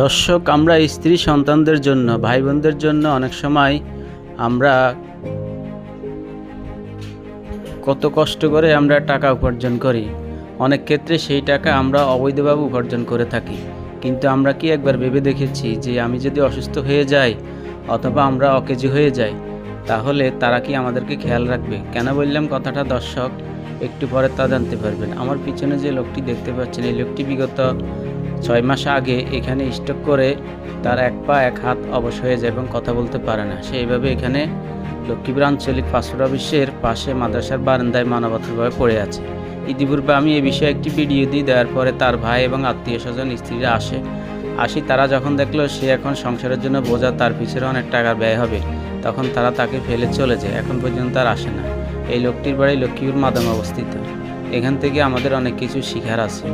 দর্শক, আমরা স্ত্রী সন্তানদের জন্য ভাই বোনদের জন্য অনেক সময় আমরা কত কষ্ট করে আমরা টাকা উপার্জন করি। অনেক ক্ষেত্রে সেই টাকা আমরা অবৈধভাবে উপার্জন করে থাকি। কিন্তু আমরা কি একবার ভেবে দেখেছি যে আমি যদি অসুস্থ হয়ে যাই অথবা আমরা অকেজি হয়ে যাই, তাহলে তারা কি আমাদেরকে খেয়াল রাখবে? কেন বললাম কথাটা, দর্শক? একটু পরে তা জানতে পারবেন। আমার পিছনে যে লোকটি দেখতে পাচ্ছেন, এই লোকটি বিগত ছয় মাস আগে এখানে স্টক করে তার এক পা এক হাত অবশ হয়ে যায় এবং কথা বলতে পারে না। সে এইভাবে এখানে লক্ষ্মীপুর আঞ্চলিক পাসপোর্ট অফিসের পাশে মাদ্রাসার বারান্দায় মানবতভাবে পড়ে আছে। ইতিপূর্বে আমি এই বিষয়ে একটি ভিডিও দিই, দেওয়ার পরে তার ভাই এবং আত্মীয় স্বজন, স্ত্রীরা আসে। আসি, তারা যখন দেখল সে এখন সংসারের জন্য বোঝা তার পিছনে অনেক টাকা ব্যয় হবে, তখন তারা তাকে ফেলে চলে যায়। এখন পর্যন্ত আর আসে না। এই লোকটির বাড়ি লক্ষ্মীপুর মাদাম অবস্থিত। এখান থেকে আমাদের অনেক কিছু শিখার আছে।